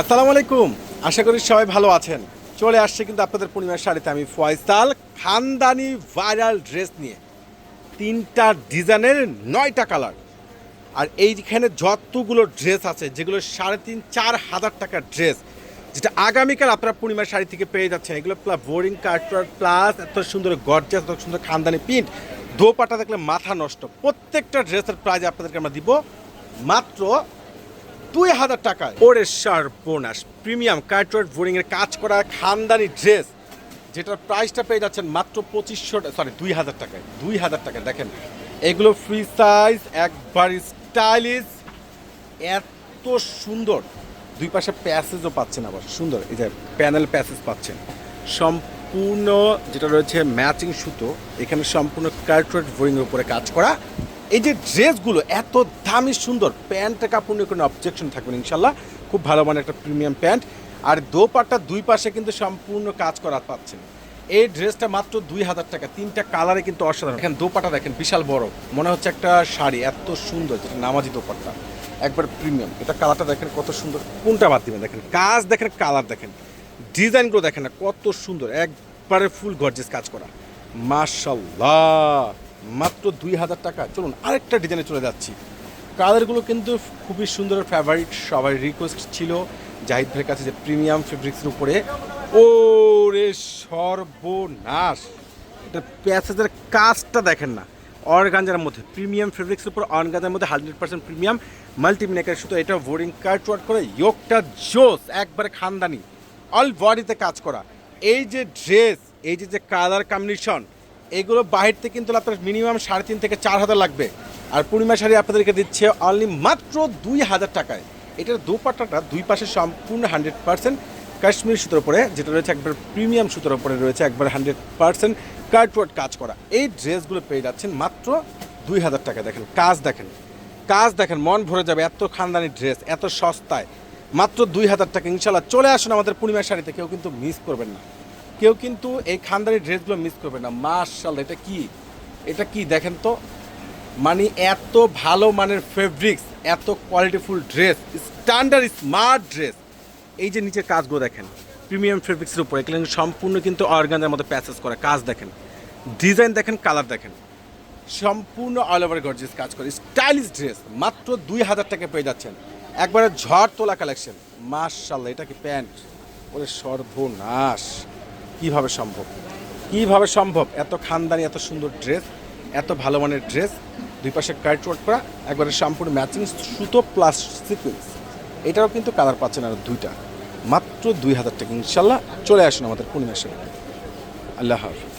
আসসালামু আলাইকুম। আশা করি সবাই ভালো আছেন। চলে আসছে কিন্তু আপনাদের পূর্ণিমার শাড়িতে আমি ফয়সাল খানদানি ভাইরাল ড্রেস নিয়ে। তিনটা ডিজাইনের নয়টা কালার। আর এইখানে যতগুলো ড্রেস আছে, যেগুলো সাড়ে তিন, চার হাজার টাকার ড্রেস, যেটা আগামীকাল আপনারা পূর্ণিমার শাড়ি থেকে পেয়ে যাচ্ছেন। এগুলো প্লাস বোরিং কার্টর প্লাস এত সুন্দর গর্জাস এত সুন্দর খানদানি প্রিন্ট। দোপাটা দেখলে মাথা নষ্ট। প্রত্যেকটা ড্রেসের প্রাইজ আপনাদেরকে আমরা দিব মাত্র দুই হাজার টাকায়। ওরে বোনাস, প্রিমিয়াম কার্টওয়ার্ড বোরিং এর কাজ করা খানদানি ড্রেস, যেটার প্রাইসটা পেয়ে যাচ্ছেন মাত্র পঁচিশশো সরি দুই হাজার টাকায়, দুই হাজার টাকায়, দেখেন। এগুলো ফ্রি সাইজ একবার স্টাইলিশ এত সুন্দর। দুই পাশে প্যাসেজও পাচ্ছেন আবার, সুন্দর। এই যে প্যানেল প্যাসেজ পাচ্ছেন। সম্পূর্ণ যেটা রয়েছে ম্যাচিং সুতো, এখানে সম্পূর্ণ কার্টওয়ার্ড বোরিংয়ের উপরে কাজ করা এই যে ড্রেসগুলো এত দামি সুন্দর প্যান্টটা কাপড় নিয়ে কোনো অবজেকশন থাকবে না, ইনশাল্লাহ। খুব ভালো মানের একটা প্রিমিয়াম প্যান্ট। আর দোপাট্টা দুই পাশে কিন্তু সম্পূর্ণ কাজ করা পাচ্ছেন। এই ড্রেসটা মাত্র দুই হাজার টাকা। তিনটা কালারে কিন্তু অসাধারণ। দেখেন দোপাটা দেখেন, বিশাল বড়। মনে হচ্ছে একটা শাড়ি, এত সুন্দর, যেটা নামাজি দোপাট্টা। একবার প্রিমিয়াম এটা কালারটা দেখেন কত সুন্দর। কোনটা বাদ দিবেন? দেখেন, কাজ দেখেন, কালার দেখেন। ডিজাইনগুলো দেখেন না কত সুন্দর। একবারে ফুল গর্জেস কাজ করা। মাশাল্লাহ! মাত্র দুই হাজার টাকা। চলুন, আরেকটা ডিজাইনে চলে যাচ্ছি। কালারগুলো কিন্তু খুবই সুন্দর ফেভারিট সবাই রিকোয়েস্ট ছিল। জাহিদ ভাইয়ের কাছে যে প্রিমিয়াম ফেব্রিক্সের উপরে। ও রে সর্বনাশ! এটা প্যাসেজের কাজটা দেখেন না। অর্গানজার মধ্যে প্রিমিয়াম ফেব্রিক্সের উপর অর্গানজার মধ্যে হান্ড্রেড পার্সেন্ট প্রিমিয়াম মাল্টিমিনেকার শুধু এটা বোরিং কার্ট ওয়ার্ক করে, ইয়োগটা জোস, একবারে খানদানি। অল বডিতে কাজ করা। এই যে ড্রেস এই যে যে কালার কম্বিনেশন এগুলো বাহির থেকে কিন্তু আপনার মিনিমাম সাড়ে তিন থেকে চার হাজার লাগবে। আর পূর্ণিমা শাড়ি আপনাদেরকে দিচ্ছে অনলি মাত্র দুই হাজার টাকায়। এটার দোপাট্টাটা দুই পাশে সম্পূর্ণ হান্ড্রেড পার্সেন্ট কাশ্মীর সুতোর উপরে, যেটা রয়েছে একবার প্রিমিয়াম সুতোর উপরে রয়েছে একবার হান্ড্রেড পার্সেন্ট কার্টওয়ার্ড কাজ করা। এই ড্রেসগুলো পেয়ে যাচ্ছেন মাত্র দুই হাজার টাকা দেখেন, কাজ দেখেন কাজ দেখেন, মন ভরে যাবে এত খানদানি ড্রেস এত সস্তায়। মাত্র দুই হাজার টাকা, ইনশাল্লাহ চলে আসুন আমাদের পূর্ণিমা শাড়িতে, কেউ কিন্তু মিস করবেন না। কেউ কিন্তু এই খানদানি ড্রেসগুলো মিস করবে না। মার্শাল্লাহ এটা কি? এটা কি দেখেন তো? মানে এত ভালো মানের ফেব্রিক্স এত qualityful dress standard smart dress এই যে নিচের কাজগুলো দেখেন প্রিমিয়াম ফেব্রিক্সের উপরে, এগুলো সম্পূর্ণ কিন্তু অর্গানজার মধ্যে প্যাসেজ করা কাজ দেখেন। ডিজাইন দেখেন কালার দেখেন। সম্পূর্ণ অল ওভার গর্জিয়াস কাজ করে। স্টাইলিশ ড্রেস মাত্র দুই হাজার টাকা পেয়ে যাচ্ছেন। একবারে ঝড় তোলা কালেকশন মার্শাল্লাহ এটা কি প্যান্ট? ওরে সর্বনাশ। কীভাবে সম্ভব? কীভাবে সম্ভব? এত খানদানি, এত সুন্দর ড্রেস এত ভালো মানের ড্রেস দুই পাশে কার্ট ওয়ার্ক করা, একবারে সম্পূর্ণ ম্যাচিং সুতো প্লাস সিকুয়েন্স এটাও কিন্তু কালার পাচ্ছেন আর দুইটা। মাত্র দুই হাজার টাকা, ইনশাল্লাহ চলে আসুন আমাদের পূর্ণিমার সাথে আল্লাহ হাফিজ।